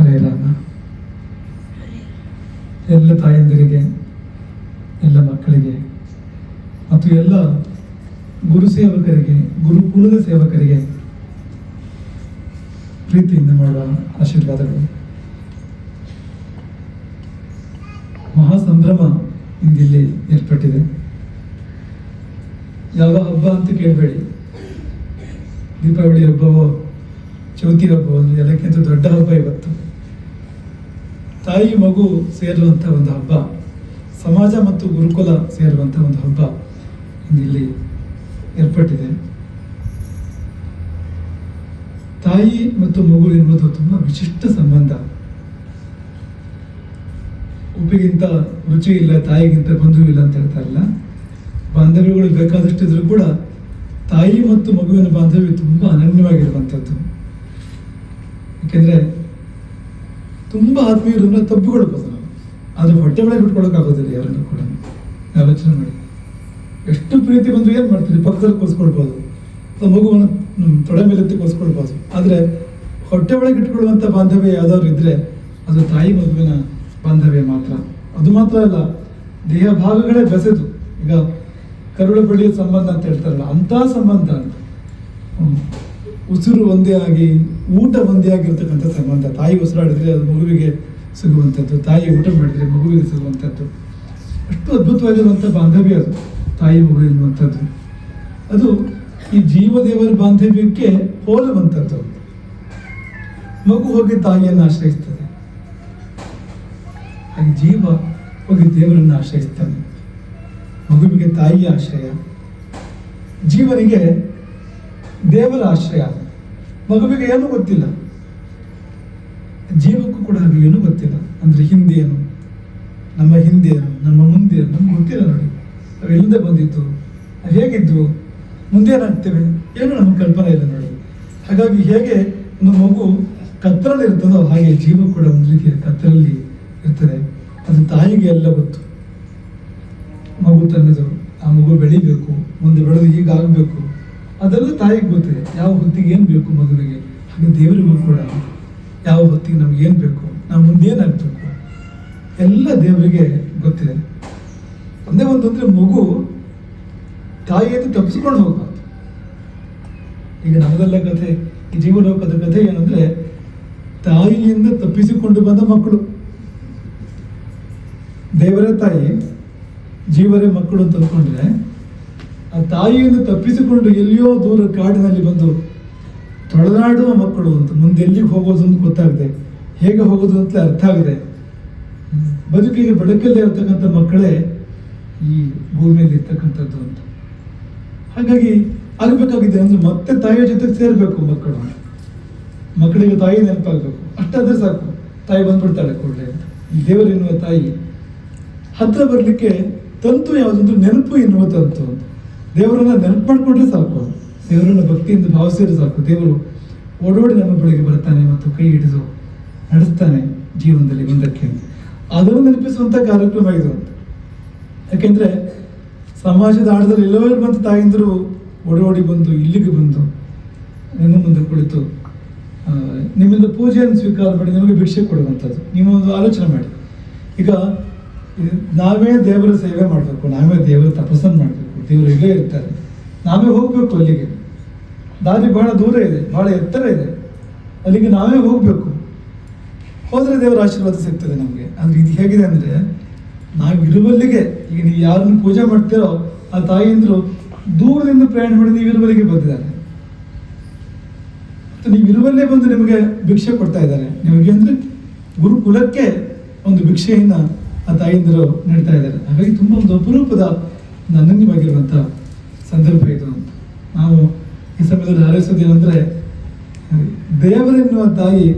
ಹರೇ ರಾಮ ಎಲ್ಲ ತಾಯಂದಿರಿಗೆ, ಎಲ್ಲ ಮಕ್ಕಳಿಗೆ ಮತ್ತು ಎಲ್ಲ ಗುರು ಸೇವಕರಿಗೆ, ಗುರುಕುಲದ ಸೇವಕರಿಗೆ ಪ್ರೀತಿಯಿಂದ ಮಾಡುವ ಆಶೀರ್ವಾದಗಳು. ಮಹಾ ಸಂಭ್ರಮ ಇಂದಿಲ್ಲಿ ಏರ್ಪಟ್ಟಿದೆ. ಯಾವ ಹಬ್ಬ ಅಂತ ಕೇಳಬೇಡಿ. ದೀಪಾವಳಿ ಹಬ್ಬವೋ, ಚೌತಿ ಹಬ್ಬವೋ ಎಲ್ಲಕ್ಕಿಂತ ದೊಡ್ಡ ಹಬ್ಬ ಇವತ್ತು. ತಾಯಿ ಮಗು ಸೇರುವಂಥ ಒಂದು ಹಬ್ಬ, ಸಮಾಜ ಮತ್ತು ಗುರುಕುಲ ಸೇರುವಂಥ ಒಂದು ಹಬ್ಬ ಇಲ್ಲಿ ಏರ್ಪಟ್ಟಿದೆ. ತಾಯಿ ಮತ್ತು ಮಗು ಎನ್ನುವುದು ತುಂಬ ವಿಶಿಷ್ಟ ಸಂಬಂಧ. ಉಪ್ಪಿಗಿಂತ ರುಚಿ ಇಲ್ಲ, ತಾಯಿಗಿಂತ ಬಂಧು ಇಲ್ಲ ಅಂತ ಹೇಳ್ತಾರಲ್ಲ ಬಾಂಧವ್ಯಗಳು ಬೇಕಾದಷ್ಟಿದ್ರು ಕೂಡ ತಾಯಿ ಮತ್ತು ಮಗುವಿನ ಬಾಂಧವ್ಯ ತುಂಬ ಅನನ್ಯವಾಗಿರುವಂಥದ್ದು ಯಾಕೆಂದ್ರೆ ತುಂಬ ಆತ್ಮೀಯರನ್ನ ತಬ್ಬಿಕೊಳ್ಬೋದು ನಾವು. ಆದರೆ ಹೊಟ್ಟೆ ಒಳಗೆ ಇಟ್ಕೊಳ್ಳೋಕ್ಕಾಗೋದಿಲ್ಲ ಯಾರನ್ನು ಕೂಡ. ಆಲೋಚನೆ ಮಾಡಿ. ಎಷ್ಟು ಪ್ರೀತಿ ಬಂದರೂ ಏನು ಮಾಡ್ತೀರಿ? ಪಕ್ಕದಲ್ಲಿ ಕೂರಿಸ್ಕೊಳ್ಬೋದು ಮಗುವನ್ನು ತೊಡೆ ಮೇಲೆ ಎತ್ತಿ ಕೂರಿಸ್ಕೊಳ್ಬೋದು ಆದರೆ ಹೊಟ್ಟೆ ಒಳಗೆ ಇಟ್ಕೊಳ್ಳುವಂಥ ಬಾಂಧವ್ಯ ಯಾವ್ದಾದ್ರು ಇದ್ದರೆ ಅದು ತಾಯಿ ಮಗುವಿನ ಬಾಂಧವ್ಯ ಮಾತ್ರ. ಅದು ಮಾತ್ರ ಅಲ್ಲ, ದೇಹ ಭಾಗಗಳೇ ಬೆಸೆದು. ಈಗ ಕರುಳು ಬಳ್ಳಿಯ ಸಂಬಂಧ ಅಂತ ಹೇಳ್ತಾರಲ್ಲ, ಅಂಥ ಸಂಬಂಧ ಅಂತ. ಉಸಿರು ಒಂದೇ ಆಗಿ, ಊಟ ಒಂದೇ ಆಗಿರ್ತಕ್ಕಂಥ ಸಂಬಂಧ. ತಾಯಿ ಉಸಿರಾಡಿದ್ರೆ ಅದು ಮಗುವಿಗೆ ಸಿಗುವಂಥದ್ದು, ತಾಯಿ ಊಟ ಮಾಡಿದ್ರೆ ಮಗುವಿಗೆ ಸಿಗುವಂಥದ್ದು. ಅಷ್ಟು ಅದ್ಭುತವಾಗಿರುವಂಥ ಬಾಂಧವ್ಯ ಅದು, ತಾಯಿ ಮಗು ಎನ್ನುವಂಥದ್ದು. ಅದು ಈ ಜೀವದೇವರ ಬಾಂಧವ್ಯಕ್ಕೆ ಹೋಲುವಂಥದ್ದು. ಮಗು ಹೋಗಿ ತಾಯಿಯನ್ನು ಆಶ್ರಯಿಸ್ತದೆ. ಹಾಗೆ ಜೀವ ಹೋಗಿ ದೇವರನ್ನು ಆಶ್ರಯಿಸ್ತಾನೆ ಮಗುವಿಗೆ ತಾಯಿಯ ಆಶ್ರಯ. ಜೀವನಿಗೆ ದೇವರ ಆಶ್ರಯ. ಮಗುವಿಗೆ ಏನು ಗೊತ್ತಿಲ್ಲ. ಜೀವಕ್ಕೂ ಕೂಡ ಏನು ಗೊತ್ತಿಲ್ಲ. ಅಂದ್ರೆ ಹಿಂದೆ ಏನು ನಮ್ಮ ಹಿಂದೆ ಏನು ನಮ್ಮ ಮುಂದೆ ಏನು ನಮ್ಗೆ ಗೊತ್ತಿಲ್ಲ ನೋಡಿ. ನಾವು ಎಲ್ಲಿಂದ ಬಂದಿದ್ದು, ನಾವು ಹೇಗಿದ್ವು, ಮುಂದೆ ಏನಾಗ್ತೇವೆ, ಏನು ನಮ್ಗೆ ಕಲ್ಪನೆ ಇಲ್ಲ ನೋಡಿ. ಹಾಗಾಗಿ ಹೇಗೆ ಒಂದು ಮಗು ಕತ್ತಲಲ್ಲಿ ಇರ್ತದೋ ಹಾಗೆ ಜೀವ ಕೂಡ ಒಂದು ರೀತಿಯ ಕತ್ತಲಲ್ಲಿ ಇರ್ತದೆ. ಅದು ತಾಯಿಗೆ ಎಲ್ಲ ಗೊತ್ತು. ಮಗು ತನ್ನದು ಆ ಮಗು ಬೆಳಿಬೇಕು, ಮುಂದೆ ಬೆಳೆದು ಹೀಗಾಗಬೇಕು. ಅದೆಲ್ಲ ತಾಯಿಗೆ ಗೊತ್ತಿದೆ ಯಾವ ಹೊತ್ತಿಗೆ ಏನು ಬೇಕು ಮಗುವಿಗೆ ಹಾಗೆ ದೇವರಿಗೂ ಕೂಡ. ಯಾವ ಹೊತ್ತಿಗೆ ನಮ್ಗೆ ಏನು ಬೇಕು? ನಾವು ಮುಂದೆ ಏನಾಗಬೇಕು? ಎಲ್ಲ ದೇವರಿಗೆ ಗೊತ್ತಿದೆ ಒಂದೇ ಒಂದು ಅಂದ್ರೆ ಮಗು ತಾಯಿಯಿಂದ ತಪ್ಪಿಸ್ಕೊಂಡು ಹೋಗ್ಬಾರ್ದು. ಈಗ ನಮ್ಮದೆಲ್ಲ ಕಥೆ, ಈ ಜೀವಲೋಕದ ಕಥೆ ಏನಂದ್ರೆ ತಾಯಿಯಿಂದ ತಪ್ಪಿಸಿಕೊಂಡು ಬಂದ ಮಕ್ಕಳು. ದೇವರೇ ತಾಯಿ, ಜೀವರೇ ಮಕ್ಕಳು ಅಂತ ಆ ತಾಯಿಯಿಂದ ತಪ್ಪಿಸಿಕೊಂಡು ಎಲ್ಲಿಯೋ ದೂರ ಕಾಡಿನಲ್ಲಿ ಬಂದು ತೊಳೆದಾಡುವ ಮಕ್ಕಳು ಅಂತ ಮುಂದೆ ಎಲ್ಲಿಗೆ ಹೋಗೋದು ಅಂತ ಗೊತ್ತಾಗದೆ ಹೇಗೆ ಹೋಗೋದು ಅಂತ ಅರ್ಥ ಆಗದೆ ಬದುಕಿಗೆ ಬಡಕಲ್ಲೇ ಇರ್ತಕ್ಕಂಥ ಮಕ್ಕಳೇ ಈ ಭೂಮಿಯಲ್ಲಿ ಇರ್ತಕ್ಕಂಥದ್ದು ಅಂತ. ಹಾಗಾಗಿ ಆಗಬೇಕಾಗಿದೆ ಅಂದ್ರೆ ಮತ್ತೆ ತಾಯಿಯ ಜೊತೆಗೆ ಸೇರಬೇಕು ಮಕ್ಕಳು. ಮಕ್ಕಳಿಗೆ ತಾಯಿ ನೆನಪಾಗಬೇಕು. ಅಷ್ಟಾದ್ರೆ ಸಾಕು. ತಾಯಿ ಬಂದ್ಬಿಡ್ತಾಳೆ ಕೂಡಲೇ ದೇವರು ಎನ್ನುವ ತಾಯಿ ಹತ್ರ ಬರಲಿಕ್ಕೆ ತಂತು ಯಾವುದಂದ್ರೆ ನೆನಪು ಎನ್ನುವ ತಂತು ಅಂತ. ದೇವರನ್ನ ನೆನಪು ಮಾಡಿಕೊಂಡ್ರೆ ಸಾಕು. ದೇವರನ್ನ ಭಕ್ತಿಯಿಂದ ಭಾವಿಸಿದ್ರೆ ಸಾಕು. ದೇವರು ಓಡೋಡಿ ನಮ್ಮ ಬಳಿಗೆ ಬರ್ತಾನೆ ಮತ್ತು ಕೈ ಹಿಡಿದು ನಡೆಸ್ತಾನೆ ಜೀವನದಲ್ಲಿ ಮುಂದಕ್ಕೆ. ಅದನ್ನು ನೆನಪಿಸುವಂತ ಕಾರ್ಯಕ್ರಮ ಇದು. ಅಂತ ಯಾಕೆಂದ್ರೆ ಸಮಾಜದ ಆಟದಲ್ಲಿ ಎಲ್ಲವೂ ಬಂದ ತಾಯಿಂದರು ಓಡೋಡಿ ಓಡಿ ಬಂದು ಇಲ್ಲಿಗೆ ಬಂದು ನಿಮ್ಮ ಮುಂದೆ ಕುಳಿತು ನಿಮ್ಮಿಂದ ಪೂಜೆಯನ್ನು ಸ್ವೀಕಾರ ಮಾಡಿ ನಿಮಗೆ ಭಿಕ್ಷೆ ಕೊಡುವಂಥದ್ದು. ನೀವು ಒಂದು ಆಲೋಚನೆ ಮಾಡಿ. ಈಗ, ನಾವೇ ದೇವರ ಸೇವೆ ಮಾಡಬೇಕು. ನಾವೇ ದೇವರ ತಪಸ್ಸನ್ನು ಮಾಡಬೇಕು. ದೇವರು ಇಲ್ಲೇ ಇರ್ತಾರೆ. ನಾವೇ ಹೋಗಬೇಕು ಅಲ್ಲಿಗೆ. ದಾರಿ ಬಹಳ ದೂರ ಇದೆ, ಬಹಳ ಎತ್ತರ ಇದೆ. ಅಲ್ಲಿಗೆ ನಾವೇ ಹೋಗಬೇಕು. ಹೋದರೆ ದೇವರ ಆಶೀರ್ವಾದ ಸಿಗ್ತದೆ ನಮಗೆ. ಅಂದರೆ ಇದು ಹೇಗಿದೆ ಅಂದರೆ ನಾವು ಇರುವಲ್ಲಿಗೆ ಈಗ ನೀವು ಯಾರನ್ನು ಪೂಜೆ ಮಾಡ್ತೀರೋ, ಆ ತಾಯಿಯಂದರು ದೂರದಿಂದ ಪ್ರಯಾಣ ಮಾಡಿ ನೀವು ಇರುವಲ್ಲಿಗೆ ಬಂದಿದ್ದಾರೆ. ನೀವು ಇರುವಲ್ಲೇ ಬಂದು ನಿಮಗೆ ಭಿಕ್ಷೆ ಕೊಡ್ತಾ ಇದ್ದಾರೆ. ನಿಮಗೆ ಅಂದ್ರೆ ಗುರುಕುಲಕ್ಕೆ ಒಂದು ಭಿಕ್ಷೆಯನ್ನ ಆ ತಾಯಿಂದರು ನೀಡ್ತಾ ಇದ್ದಾರೆ. ಹಾಗಾಗಿ ತುಂಬ ಒಂದು ಅಪರೂಪದ ಅನನ್ಯವಾಗಿರುವಂಥ ಸಂದರ್ಭ ಇದು. ನಾವು ಈ ಸಮಯದಲ್ಲಿ ಆಲೋಚಿಸೋದೇನೆಂದರೆ ದೇವರೆನ್ನುವ ತಾಯಿ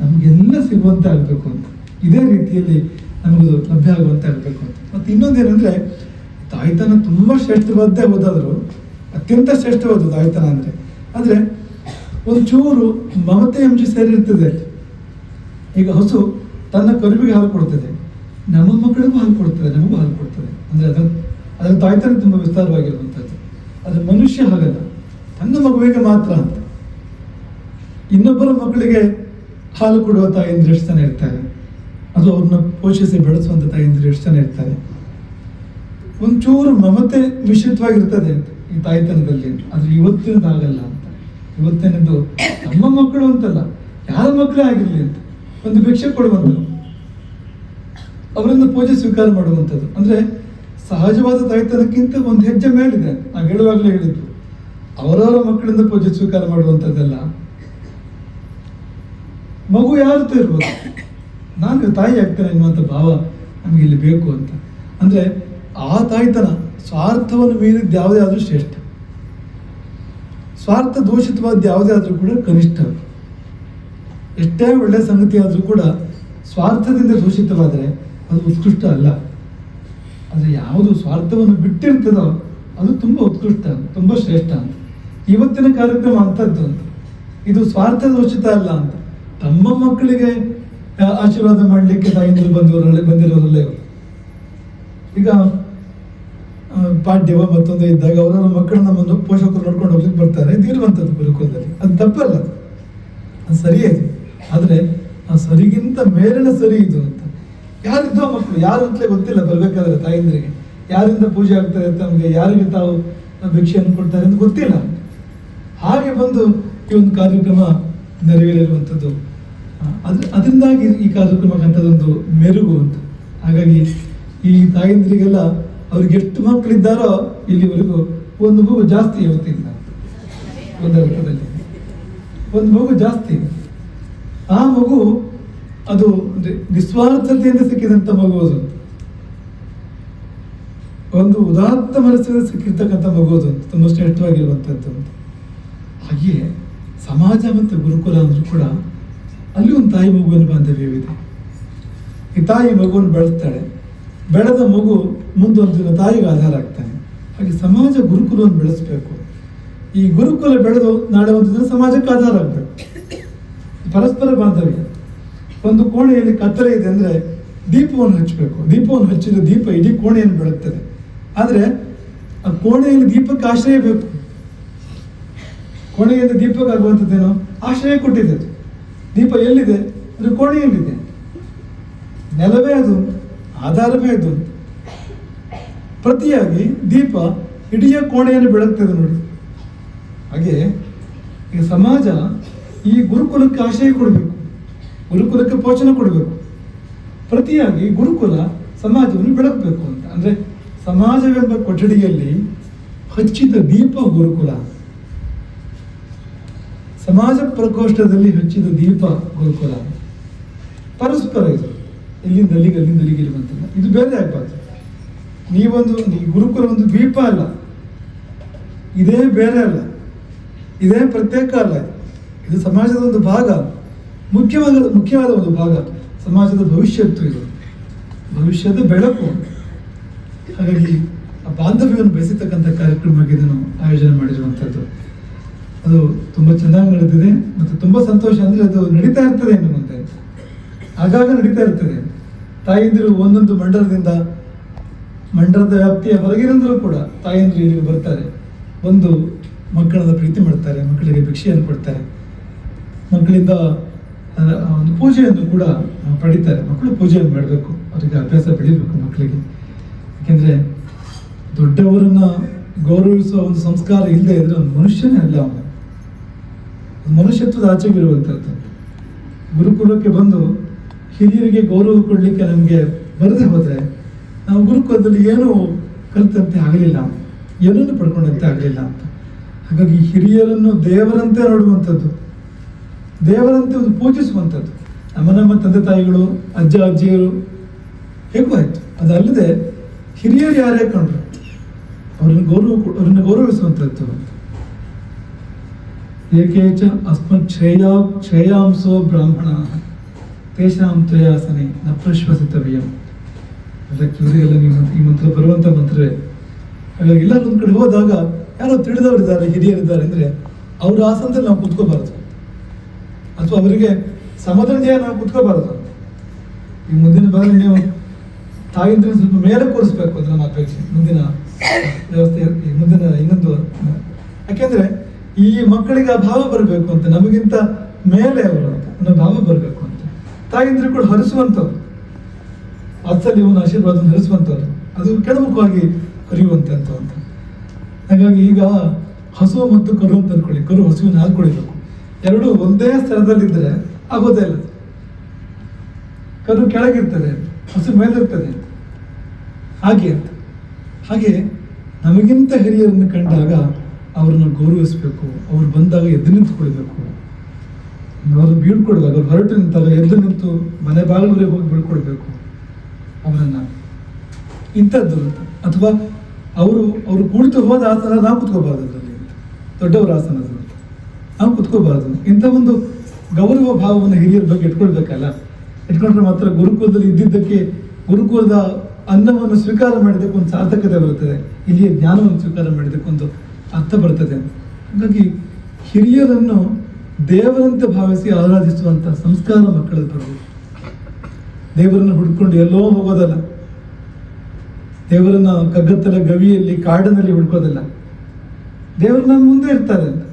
ನಮಗೆಲ್ಲ ಸಿಗುವಂತೆ ಆಗಬೇಕು ಅಂತ. ಇದೇ ರೀತಿಯಲ್ಲಿ ನಮಗದು ಲಭ್ಯ ಆಗುವಂತೆ ಆಗಬೇಕು ಅಂತ. ಮತ್ತು ಇನ್ನೊಂದೇನೆಂದರೆ ತಾಯ್ತನ ತುಂಬ ಶ್ರೇಷ್ಠವಾದ್ದೇ ಹೋದಾದ್ರು, ಅತ್ಯಂತ ಶ್ರೇಷ್ಠವಾದ ತಾಯ್ತನ ಅಂದರೆ. ಆದರೆ, ಒಂದು ಚೂರು ಮಮತೆ ಅಂಶ ಸೇರಿರ್ತದೆ ಈಗ ಹಸು ತನ್ನ ಕರುವಿಗೆ ಹಾಲು ಕೊಡ್ತದೆ. ನಮ್ಮ ಮಕ್ಕಳಿಗೂ ಹಾಲು ಕೊಡ್ತದೆ, ನಮಗೂ ಹಾಲು ಕೊಡ್ತದೆ. ಅಂದರೆ ಅದರ ಅದರ ತಾಯ್ತನ ತುಂಬ ವಿಸ್ತಾರವಾಗಿರುವಂಥದ್ದು ಅದು ಮನುಷ್ಯ ಹಾಗಲ್ಲ ತನ್ನ ಮಗುವಿಗೆ ಮಾತ್ರ ಅಂತ. ಇನ್ನೊಬ್ಬರ ಮಕ್ಕಳಿಗೆ ಹಾಲು ಕೊಡುವ ತಾಯಂದಿರು ಎಷ್ಟು ಜನ ಇರ್ತಾರೆ. ಅದು ಅವ್ರನ್ನ ಪೋಷಿಸಿ ಬೆಳೆಸುವಂಥ ತಾಯಂದಿರು ಎಷ್ಟು ಜನ ಇರ್ತಾರೆ. ಒಂಚೂರು ಮಮತೆ ಮಿಶ್ರಿತವಾಗಿರ್ತದೆ ಅಂತ ಈ ತಾಯ್ತನದಲ್ಲಿ ಆದರೆ ಇವತ್ತಿನ ಆಗಲ್ಲ ಅಂತ. ಇವತ್ತಿನದು ನಮ್ಮ ಮಕ್ಕಳು ಅಂತಲ್ಲ, ಯಾರ ಮಕ್ಕಳೇ ಆಗಿರಲಿ ಅಂತ. ಒಂದು ಭಿಕ್ಷೆ ಕೊಡುವಂಥದ್ದು ಅವರನ್ನು ಪೂಜೆ ಸ್ವೀಕಾರ ಮಾಡುವಂಥದ್ದು ಅಂದ್ರೆ ಸಹಜವಾದ ತಾಯ್ತನಕ್ಕಿಂತ ಒಂದು ಹೆಜ್ಜೆ ಮೇಲಿದೆ. ನಾವು ಹೇಳುವಾಗಲೇ ಹೇಳಿದ್ದು. ಅವರವರ ಮಕ್ಕಳಿಂದ ಪೂಜೆ ಸ್ವೀಕಾರ ಮಾಡುವಂಥದ್ದೆಲ್ಲ. ಮಗು ಯಾರತ್ತೂ ಇರ್ಬೋದು ನಾನು ತಾಯಿ ಆಗ್ತೇನೆ ಎನ್ನುವಂಥ ಭಾವ ನಮಗೆ ಇಲ್ಲಿ ಬೇಕು ಅಂತ. ಅಂದ್ರೆ ಆ ತಾಯ್ತನ ಸ್ವಾರ್ಥವನ್ನು ಮೀರಿದ್ದು ಯಾವುದೇ ಆದರೂ ಶ್ರೇಷ್ಠ. ಸ್ವಾರ್ಥ ದೂಷಿತವಾದ ಯಾವುದೇ ಆದರೂ ಕೂಡ ಕನಿಷ್ಠ. ಎಷ್ಟೇ ಒಳ್ಳೆ ಸಂಗತಿ ಆದರೂ ಕೂಡ ಸ್ವಾರ್ಥದಿಂದ ದೂಷಿತವಾದರೆ ಅದು ಉತ್ಕೃಷ್ಟ ಅಲ್ಲ. ಆದರೆ ಯಾವುದು ಸ್ವಾರ್ಥವನ್ನು ಬಿಟ್ಟಿರ್ತದೋ ಅದು ತುಂಬ ಉತ್ಕೃಷ್ಟ, ತುಂಬ ಶ್ರೇಷ್ಠ ಅಂತ. ಇವತ್ತಿನ ಕಾರ್ಯಕ್ರಮ ಅಂಥದ್ದು ಅಂತ. ಇದು ಸ್ವಾರ್ಥ ದೋಷಿತ ಅಲ್ಲ ಅಂತ. ತಮ್ಮ ಮಕ್ಕಳಿಗೆ ಆಶೀರ್ವಾದ ಮಾಡಲಿಕ್ಕೆ ತಾಯಿಂದರು ಬಂದವರಲ್ಲೇ, ಬಂದಿರೋರಲ್ಲೇ ಈಗ ಪಾಡ್ಯವ ಮತ್ತೊಂದು ಇದ್ದಾಗ ಅವರವರ ಮಕ್ಕಳನ್ನ ನಮ್ಮನ್ನು ಪೋಷಕರು ನೋಡ್ಕೊಂಡು ಹೋಗ್ಲಿಕ್ಕೆ ಬರ್ತಾರೆ. ಇರುವಂಥದ್ದು ಗುರುಕುಲದಲ್ಲಿ. ಅದು ತಪ್ಪಲ್ಲ ಅದು. ಸರಿಯೇ ಆದರೆ ಆ ಸರಿಗಿಂತ ಮೇಲಿನ ಸರಿ ಇದು ಅಂತ. ಯಾರಿದ್ದೋ ಮಕ್ಕಳು ಯಾರು ಅಂತಲೇ ಗೊತ್ತಿಲ್ಲ ಬರಬೇಕಾದ್ರೆ ತಾಯಂದ್ರಿಗೆ. ಯಾರಿಂದ ಪೂಜೆ ಆಗ್ತಾರೆ ನಮಗೆ ಯಾರಿಗೆ ತಾವು ಭಿಕ್ಷೆಯನ್ನು ಕೊಡ್ತಾರೆ ಅಂತ ಗೊತ್ತಿಲ್ಲ. ಹಾಗೆ ಬಂದು ಈ ಒಂದು ಕಾರ್ಯಕ್ರಮ ನೆರವೇರಿರುವಂಥದ್ದು. ಅದ್ರ ಅದರಿಂದಾಗಿ ಈ ಕಾರ್ಯಕ್ರಮಕ್ಕೆ ಅಂಥದ್ದೊಂದು ಮೆರುಗು ಅಂತ. ಹಾಗಾಗಿ ಈ ತಾಯಂದ್ರಿಗೆಲ್ಲ ಅವ್ರಿಗೆ ಎಷ್ಟು ಮಕ್ಕಳಿದ್ದಾರೋ ಇಲ್ಲಿವರೆಗೂ ಒಂದು ಮಗು ಜಾಸ್ತಿ ಇವತ್ತಿಲ್ಲ ಒಂದು ಒಂದು ಮಗು ಜಾಸ್ತಿ. ಆ ಮಗು ಅದು ಅಂದರೆ ನಿಸ್ವಾರ್ಥತೆಯಿಂದ ಸಿಕ್ಕಿದಂಥ ಮಗುವುದು. ಒಂದು ಉದಾತ್ತ ಮನಸ್ಸಿನಿಂದ ಸಿಕ್ಕಿರ್ತಕ್ಕಂಥ ಅಂತ ತುಂಬ ಶ್ರೇಷ್ಠವಾಗಿರುವಂಥದ್ದು ಅಂತ. ಹಾಗೆಯೇ ಸಮಾಜ ಮತ್ತು ಗುರುಕುಲ ಅಂದ್ರೂ ಕೂಡ ಅಲ್ಲಿ ಒಂದು ತಾಯಿ ಮಗುವಿನ ಬಾಂಧವ್ಯವಿದೆ. ಈ ತಾಯಿ ಮಗುವನ್ನು ಬೆಳೆಸ್ತಾಳೆ. ಬೆಳೆದ ಮಗು ಮುಂದೊಂದು ತಾಯಿಗೆ ಆಧಾರ ಆಗ್ತಾನೆ. ಹಾಗೆ ಸಮಾಜ ಗುರುಕುಲವನ್ನು ಬೆಳೆಸಬೇಕು. ಈ ಗುರುಕುಲ ಬೆಳೆದು ನಾಳೆ ಒಂದು ದಿನ ಸಮಾಜಕ್ಕೆ ಆಧಾರ ಆಗಬೇಕು. ಪರಸ್ಪರ ಬಾಂಧವ್ಯ. ಒಂದು ಕೋಣೆಯಲ್ಲಿ ಕತ್ತಲೆ ಇದೆ ಅಂದ್ರೆ ದೀಪವನ್ನು ಹಚ್ಚಬೇಕು. ದೀಪವನ್ನು ಹಚ್ಚಿದ ದೀಪ ಇಡೀ ಕೋಣೆಯನ್ನು ಬೆಳಗ್ತದೆ. ಆದರೆ ಆ ಕೋಣೆಯಲ್ಲಿ ದೀಪಕ್ಕೆ ಆಶ್ರಯ ಬೇಕು. ಕೋಣೆಯಿಂದ ದೀಪಕ್ಕೆ ಆಗುವಂಥದ್ದೇನು? ಆಶ್ರಯ ಕೊಟ್ಟಿದೆ ಅದು. ದೀಪ ಎಲ್ಲಿದೆ? ಅದು ಕೋಣೆಯಲ್ಲಿದೆ. ನೆಲವೇ ಅದು, ಆಧಾರವೇ ಅದು. ಪ್ರತಿಯಾಗಿ ದೀಪ ಇಡೀ ಕೋಣೆಯನ್ನು ಬೆಳಗ್ತದೆ ನೋಡಿ. ಹಾಗೆ ಈ ಸಮಾಜ ಈ ಗುರುಕುಲಕ್ಕೆ ಆಶ್ರಯ ಕೊಡಬೇಕು. ಗುರುಕುಲಕ್ಕೆ ಪೋಷಣೆ ಕೊಡಬೇಕು. ಪ್ರತಿಯಾಗಿ ಗುರುಕುಲ ಸಮಾಜವನ್ನು ಬೆಳಗಬೇಕು ಅಂತ. ಅಂದ್ರೆ ಸಮಾಜವೆಂಬ ಕೊಠಡಿಯಲ್ಲಿ ಹಚ್ಚಿದ ದೀಪ ಗುರುಕುಲ. ಸಮಾಜ ಪ್ರಕೋಷ್ಠದಲ್ಲಿ ಹಚ್ಚಿದ ದೀಪ ಗುರುಕುಲ. ಪರಸ್ಪರ ಇದು. ಇಲ್ಲಿಂದ ಅಲ್ಲಿಗೆ ಅಲ್ಲಿಂದ ಅಲ್ಲಿಗೆ ಇರುವಂಥದ್ದು ಇದು ಬೇರೆ ಆಗ್ಬಾರ್ದು ನೀವೊಂದು ಗುರುಕುಲ ಒಂದು ದ್ವೀಪ ಅಲ್ಲ. ಇದೇ ಬೇರೆ ಅಲ್ಲ. ಇದೇ ಪ್ರತ್ಯೇಕ ಅಲ್ಲ. ಇದು. ಸಮಾಜದ ಒಂದು ಭಾಗ ಮುಖ್ಯವಾದ ಮುಖ್ಯವಾದ ಒಂದು ಭಾಗ ಸಮಾಜದ ಭವಿಷ್ಯತ್ತು ಇದು. ಭವಿಷ್ಯದ ಬೆಳಕು. ಹಾಗಾಗಿ ಆ ಬಾಂಧವ್ಯವನ್ನು ಬೆಳೆಸತಕ್ಕಂಥ ಕಾರ್ಯಕ್ರಮವಾಗಿ ಇದನ್ನು ಆಯೋಜನೆ ಮಾಡಿರುವಂಥದ್ದು. ಅದು ತುಂಬ ಚೆನ್ನಾಗಿ ನಡೆದಿದೆ ಮತ್ತು ತುಂಬ ಸಂತೋಷ ಅಂದರೆ ಅದು ನಡೀತಾ ಇರ್ತದೆ ಎನ್ನುವಂತೆ ಆಗಾಗ ನಡೀತಾ ಇರ್ತದೆ. ತಾಯಂದಿರು ಒಂದೊಂದು ಮಂಡಲದಿಂದ ಮಂಡಲದ ವ್ಯಾಪ್ತಿಯ ಹೊರಗಿನಿಂದಲೂ ಕೂಡ ತಾಯಂದಿರು ಇಲ್ಲಿಗೆ ಬರ್ತಾರೆ. ಒಂದು ಮಕ್ಕಳನ್ನ ಪ್ರೀತಿ ಮಾಡ್ತಾರೆ, ಮಕ್ಕಳಿಗೆ ಭಿಕ್ಷೆಯನ್ನು ಕೊಡ್ತಾರೆ. ಮಕ್ಕಳಿಂದ ಒಂದು ಪೂಜೆಯನ್ನು ಕೂಡ ಪಡಿತಾರೆ. ಮಕ್ಕಳು ಪೂಜೆಯನ್ನು ಮಾಡಬೇಕು. ಅವರಿಗೆ ಅಭ್ಯಾಸ ಬೆಳಿಬೇಕು ಮಕ್ಕಳಿಗೆ. ಯಾಕೆಂದ್ರೆ, ದೊಡ್ಡವರನ್ನ ಗೌರವಿಸುವ ಒಂದು ಸಂಸ್ಕಾರ ಇಲ್ಲದೆ ಇದ್ರೆ ಒಂದು ಮನುಷ್ಯನೇ ಅಲ್ಲ ಅವನು. ಮನುಷ್ಯತ್ವದ ಆಚೆಗಿರುವಂಥದ್ದು. ಗುರುಕುಲಕ್ಕೆ ಬಂದು ಹಿರಿಯರಿಗೆ ಗೌರವ ಕೊಡಲಿಕ್ಕೆ ನಮಗೆ ಬರದೆ ಹೋದರೆ, ನಾವು ಗುರುಕುಲದಲ್ಲಿ ಏನೂ ಕಲಿತಂತೆ ಆಗಲಿಲ್ಲ ಏನನ್ನು ಪಡ್ಕೊಂಡಂತೆ ಆಗಲಿಲ್ಲ ಅಂತ. ಹಾಗಾಗಿ ಹಿರಿಯರನ್ನು ದೇವರಂತೆ ನೋಡುವಂಥದ್ದು. ದೇವರಂತೆ ಒಂದು ಪೂಜಿಸುವಂಥದ್ದು. ನಮ್ಮ ನಮ್ಮ ತಂದೆ ತಾಯಿಗಳು, ಅಜ್ಜ, ಅಜ್ಜಿಯರು, ಹೇಗೂ ಆಯ್ತು. ಅದಲ್ಲದೆ ಹಿರಿಯರು ಯಾರೇ ಕಂಡ್ರು, ಅವರನ್ನು ಗೌರವ ಅವ್ರನ್ನ ಗೌರವಿಸುವಂಥದ್ದು. ಏಕೇಚ ಅಸ್ಮತ್ ಶ್ರೇಯ, ಶ್ರೇಯಾಂಸೋ ಬ್ರಾಹ್ಮಣ, ತೇಷಾಂ ತ್ವಯಾಸನೆ ನ ಪ್ರಶ್ವಸಿತವ್ಯಂ. ನೀವು ಈ ಮಂತ್ರ ಬರುವಂಥ ಮಂತ್ರವೇ. ಹಾಗಾಗಿ ಎಲ್ಲ ಒಂದು ಕಡೆ ಹೋದಾಗ ಯಾರೋ ತಿಳಿದವರಿದ್ದಾರೆ, ಹಿರಿಯರಿದ್ದಾರೆ ಅಂದರೆ ಅವರ ಆಸನದಲ್ಲಿ ನಾವು ಕುತ್ಕೋಬಾರದು. ಅಥವಾ ಅವರಿಗೆ ಸಮದಂಡಿಯ ನಾವು ಕುತ್ಕೋಬಾರದು? ಈ ಮುಂದಿನ ಬಾರಿ ನೀವು ತಾಯಿಂದ್ರೆ ಸ್ವಲ್ಪ ಮೇಲೆ ಕೂರಿಸ್ಬೇಕು ಅಂತ ನಮ್ಮ ಅಪೇಕ್ಷೆ. ಮುಂದಿನ ವ್ಯವಸ್ಥೆ ಮುಂದಿನ ಇನ್ನೊಂದು, ಯಾಕೆಂದ್ರೆ ಈ ಮಕ್ಕಳಿಗೆ ಆ ಭಾವ ಬರಬೇಕು ಅಂತ, ನಮಗಿಂತ ಮೇಲೆ ಅವರು ಅಂತ, ಅನ್ನೋ ಭಾವ ಬರಬೇಕು ಅಂತ. ತಾಯಿಂದ್ರೆ ಕೂಡ ಹರಿಸುವಂಥವ್ರು. ಒಂದು ಆಶೀರ್ವಾದ ಹರಿಸುವಂಥವ್ರು. ಅದು ಕೆಳಮುಖವಾಗಿ ಹರಿಯುವಂತೆ ಅಂತ. ಹಾಗಾಗಿ ಈಗ ಹಸು ಮತ್ತು ಕರು ಅಂತ ಅನ್ಕೊಳ್ಳಿ ಕರು ಹಸುವಿನ ಕುಡಿಬೇಕು. ಎರಡು ಒಂದೇ ಸ್ಥಳದಲ್ಲಿದ್ದರೆ ಆಗೋದೇ ಇಲ್ಲ. ಕರು ಕೆಳಗಿರ್ತದೆ, ಹಸು ಮೇಲಿರ್ತದೆ. ಹಾಗೆ ಅಂತ. ಹಾಗೆ ನಮಗಿಂತ ಹಿರಿಯರನ್ನು ಕಂಡಾಗ ಅವರನ್ನು ಗೌರವಿಸಬೇಕು, ಅವ್ರು ಬಂದಾಗ ಎದ್ದು ನಿಂತ್ಕೊಳ್ಬೇಕು ಅವರು ಬೀಳ್ಕೊಡ್ಬೇಕು ಅವ್ರು ಹೊರಟು ನಿಂತಾಗ ಎದ್ದು ನಿಂತು ಮನೆ ಬಾಗಿಲವರೆಗೆ ಹೋಗಿ ಬೀಳ್ಕೊಡ್ಬೇಕು. ಅವರನ್ನ ಇಂಥದ್ದು ಅಥವಾ ಅವರು ಅವರು ಕುಳಿತು ಹೋದ ಆಸನ ನಾವು ಕುತ್ಕೋಬಾರ್ದು ಅದರಲ್ಲಿ ದೊಡ್ಡವರ ಆಸನ ನಾವು ಕುತ್ಕೋಬಾರ್ದು. ಇಂಥ ಒಂದು ಗೌರವ ಭಾವವನ್ನು ಹಿರಿಯರ ಬಗ್ಗೆ ಇಟ್ಕೊಳ್ಬೇಕಲ್ಲ? ಇಟ್ಕೊಂಡ್ರೆ ಮಾತ್ರ ಗುರುಕುಲದಲ್ಲಿ ಇದ್ದಿದ್ದಕ್ಕೆ ಗುರುಕುಲದ ಅನ್ನವನ್ನು ಸ್ವೀಕಾರ ಮಾಡಿದಕ್ಕೆ ಒಂದು ಸಾರ್ಥಕತೆ ಬರುತ್ತದೆ. ಇಲ್ಲಿಯ ಜ್ಞಾನವನ್ನು ಸ್ವೀಕಾರ ಮಾಡಿದಕ್ಕೊಂದು ಅರ್ಥ ಬರ್ತದೆ. ಹಾಗಾಗಿ ಹಿರಿಯರನ್ನು ದೇವರಂತೆ ಭಾವಿಸಿ ಆರಾಧಿಸುವಂಥ ಸಂಸ್ಕಾರ ಮಕ್ಕಳಲ್ಲಿ ಬರಬೇಕು. ದೇವರನ್ನು ಹುಡ್ಕೊಂಡು ಎಲ್ಲೋ ಹೋಗೋದಲ್ಲ. ದೇವರನ್ನ ಕಗ್ಗತ್ತಲ ಗವಿಯಲ್ಲಿ ಕಾಡಿನಲ್ಲಿ ಹುಡ್ಕೋದಲ್ಲ. ದೇವರನ್ನ ಮುಂದೆ ಇರ್ತಾರೆ ಅಂತ.